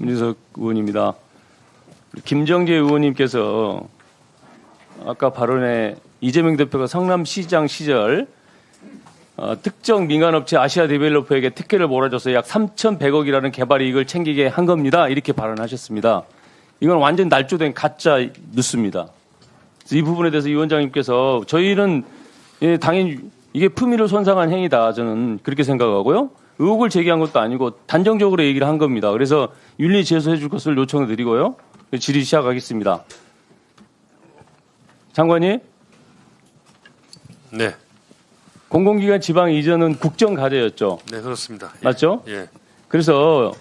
민석 의원입니다. 김정재 의원님께서 아까 발언에 이재명 대표가 성남시장 시절 어, 특정 민간업체 아시아 데벨로퍼에게 특혜를 몰아줘서 약 3,100억이라는 개발 이익을 챙기게 한 겁니다. 이렇게 발언하셨습니다. 이건 완전 날조된 가짜 뉴스입니다. 이 부분에 대해서 위원장님께서 저희는 예, 당연히 이게 품위를 손상한 행위다. 저는 그렇게 생각하고요. 의혹을 제기한 것도 아니고 단정적으로 얘기를 한 겁니다. 그래서 윤리 제소해 줄 것을 요청을 드리고요. 질의 시작하겠습니다. 장관님, 네, 공공기관 지방 이전은 국정 과제였죠. 네 그렇습니다. 예. 맞죠? 예, 그래서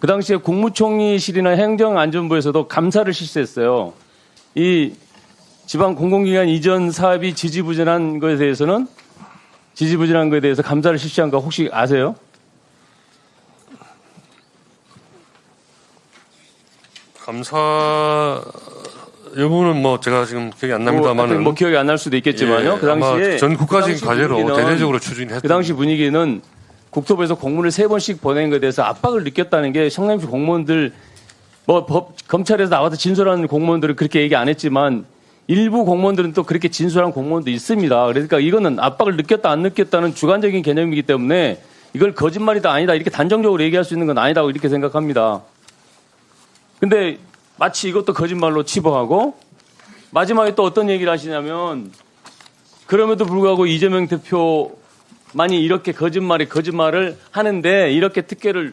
그 당시에 국무총리실이나 행정안전부에서도 감사를 실시했어요. 이 지방 공공기관 이전 사업이 지지부진한 것에 대해서는 지지부진한 것에 대해서 감사를 실시한 거 혹시 아세요? 감사 여부는 뭐 제가 지금 기억이 안 납니다만은 뭐, 뭐 기억이 안 날 수도 있겠지만요. 예, 그 당시에 전 국가적인 그 당시 과제로 분위기는 대대적으로 추진했던 그 당시 분위기는 국토부에서 공문을 세 번씩 보낸 것에 대해서 압박을 느꼈다는 게 성남시 공무원들 뭐 법, 검찰에서 나와서 진술하는 공무원들은 그렇게 얘기 안 했지만 일부 공무원들은 또 그렇게 진술한 공무원도 있습니다. 그러니까 이거는 압박을 느꼈다 안 느꼈다는 주관적인 개념이기 때문에 이걸 거짓말이다 아니다 이렇게 단정적으로 얘기할 수 있는 건 아니다고 이렇게 생각합니다. 근데 마치 이것도 거짓말로 치부하고 마지막에 또 어떤 얘기를 하시냐면 그럼에도 불구하고 이재명 대표만이 이렇게 거짓말에 거짓말을 하는데 이렇게 특혜를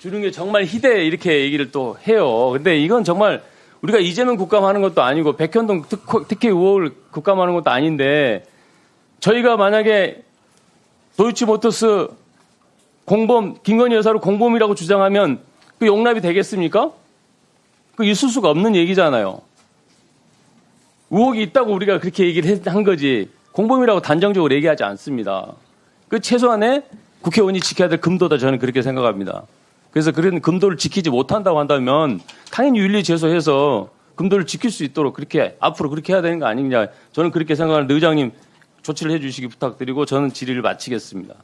주는 게 정말 희대 이렇게 얘기를 또 해요. 근데 이건 정말 우리가 이재명 국감하는 것도 아니고 백현동 특- 특혜 의혹을 국감하는 것도 아닌데 저희가 만약에 도이치모터스 공범 김건희 여사를 공범이라고 주장하면 그 용납이 되겠습니까? 그 있을 수가 없는 얘기잖아요. 의혹이 있다고 우리가 그렇게 얘기를 했- 한 거지 공범이라고 단정적으로 얘기하지 않습니다. 그 최소한의 국회의원이 지켜야 될 금도다 저는 그렇게 생각합니다. 그래서 그런 금도를 지키지 못한다고 한다면 당연히 윤리 제소해서 금도를 지킬 수 있도록 그렇게 앞으로 그렇게 해야 되는 거 아니냐 저는 그렇게 생각하는데 의장님 조치를 해주시기 부탁드리고 저는 질의를 마치겠습니다.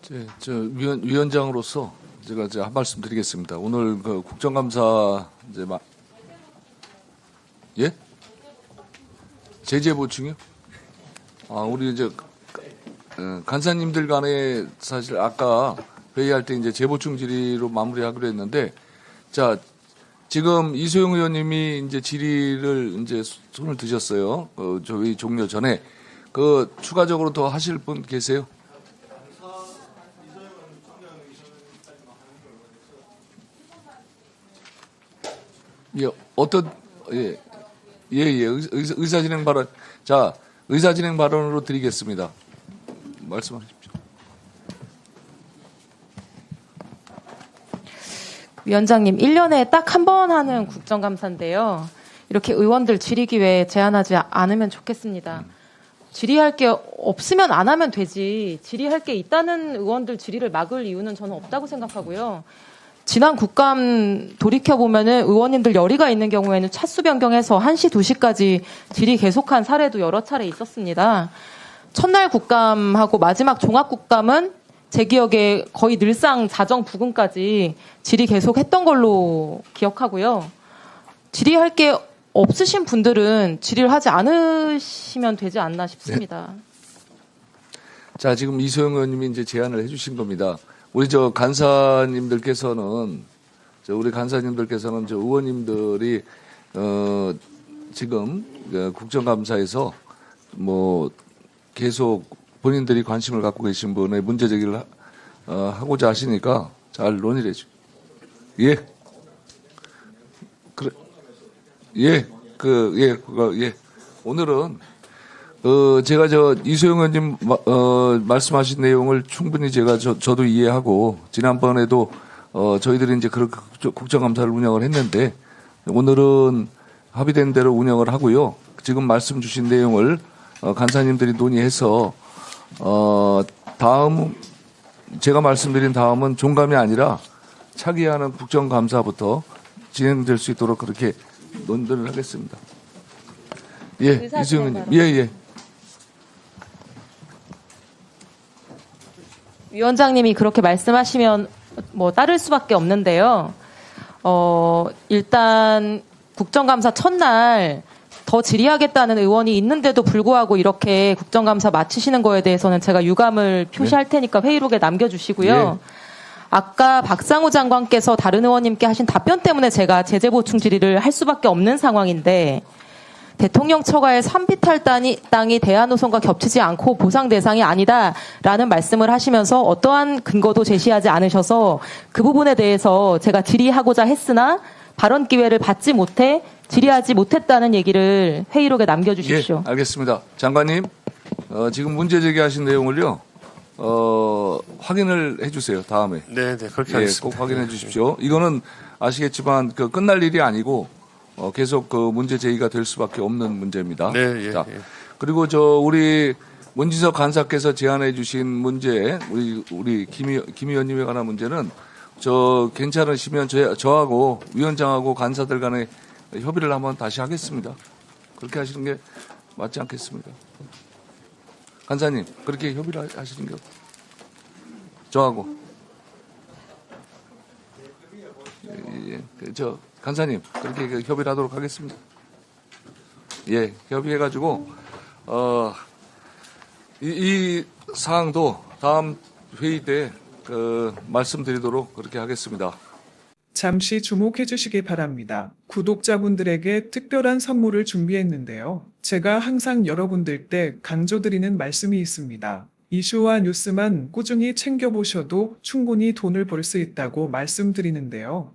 제, 저 위원, 위원장으로서 제가 이제 한 말씀 드리겠습니다. 오늘 그 국정감사 이제 마, 예? 제재 보충이요? 아, 우리 이제 어, 간사님들 간에 사실 아까 회의할 때 이제 재보충 질의로 마무리하기로 했는데 자, 지금 이소영 의원님이 이제 질의를 이제 손을 드셨어요. 어, 저희 종료 전에 그 추가적으로 더 하실 분 계세요? 예, 어떤 예, 예, 예, 의사, 의사 진행 발언. 자, 의사 진행 발언으로 드리겠습니다. 말씀하십시오. 위원장님, 1년에 딱 한 번 하는 국정감사인데요. 이렇게 의원들 질의 기 회 제한하지 않으면 좋겠습니다. 질의할 게 없으면 안 하면 되지. 질의할 게 있다는 의원들 질의를 막을 이유는 저는 없다고 생각하고요. 지난 국감 돌이켜 보면은 의원님들 열의가 있는 경우에는 차수 변경해서 1시, 2시까지 질의 계속한 사례도 여러 차례 있었습니다. 첫날 국감하고 마지막 종합 국감은 제 기억에 거의 늘상 자정 부근까지 질의 계속 했던 걸로 기억하고요. 질의할 게 없으신 분들은 질의를 하지 않으시면 되지 않나 싶습니다. 자, 지금 이소영 의원님이 이제 제안을 해주신 겁니다. 우리 저 간사님들께서는 저 우리 간사님들께서는 저 의원님들이 어 지금 그 국정감사에서 뭐 계속 본인들이 관심을 갖고 계신 분의 문제 제기를 하, 어, 하고자 하시니까 잘 논의를 해주. 예. 그래. 예. 그, 예, 그거, 예. 오늘은 어, 제가 저 이소영 의원님 마- 어, 말씀하신 내용을 충분히 제가 저, 저도 이해하고 지난번에도 어, 저희들이 이제 그렇게 국정- 국정감사를 운영을 했는데 오늘은 합의된 대로 운영을 하고요. 지금 말씀 주신 내용을 어, 간사님들이 논의해서 어, 다음 제가 말씀드린 다음은 종감이 아니라 차기하는 국정감사부터 진행될 수 있도록 그렇게 논의를 하겠습니다. 예, 의사 이수영 진행 의원님. 예, 예. 위원장님이 그렇게 말씀하시면 뭐 따를 수밖에 없는데요. 어, 일단 국정감사 첫날 더 질의하겠다는 의원이 있는데도 불구하고 이렇게 국정감사 마치시는 거에 대해서는 제가 유감을 표시할 테니까 회의록에 남겨주시고요. 아까 박상우 장관께서 다른 의원님께 하신 답변 때문에 제가 제재 보충 질의를 할 수밖에 없는 상황인데 대통령 처가의 산비탈 땅이, 땅이 대한노선과 겹치지 않고 보상 대상이 아니다라는 말씀을 하시면서 어떠한 근거도 제시하지 않으셔서 그 부분에 대해서 제가 질의하고자 했으나 발언 기회를 받지 못해 질의하지 못했다는 얘기를 회의록에 남겨주십시오. 예, 알겠습니다. 장관님, 어, 지금 문제 제기하신 내용을요, 어, 확인을 해주세요. 다음에. 네, 네, 그렇게 예, 하겠습니다. 꼭 확인해 주십시오. 이거는 아시겠지만 그 끝날 일이 아니고 어, 계속 그 문제 제기가 될 수밖에 없는 문제입니다. 네, 예, 자, 예. 그리고 저 우리 문진석 간사께서 제안해 주신 문제, 우리 우리 김, 의- 김 의원님에 관한 문제는 저 괜찮으시면 저, 저하고 위원장하고 간사들 간에 협의를 한번 다시 하겠습니다. 그렇게 하시는 게 맞지 않겠습니까? 간사님, 그렇게 협의를 하- 하시는 게 저하고 예, 그, 저 간사님 그렇게 그 협의를 하도록 하겠습니다. 예, 협의해가지고 어, 이, 이 사항도 다음 회의 때 그 말씀드리도록 그렇게 하겠습니다. 잠시 주목해 주시기 바랍니다. 구독자분들에게 특별한 선물을 준비했는데요. 제가 항상 여러분들 때 강조드리는 말씀이 있습니다. 이슈와 뉴스만 꾸준히 챙겨보셔도 충분히 돈을 벌 수 있다고 말씀드리는데요.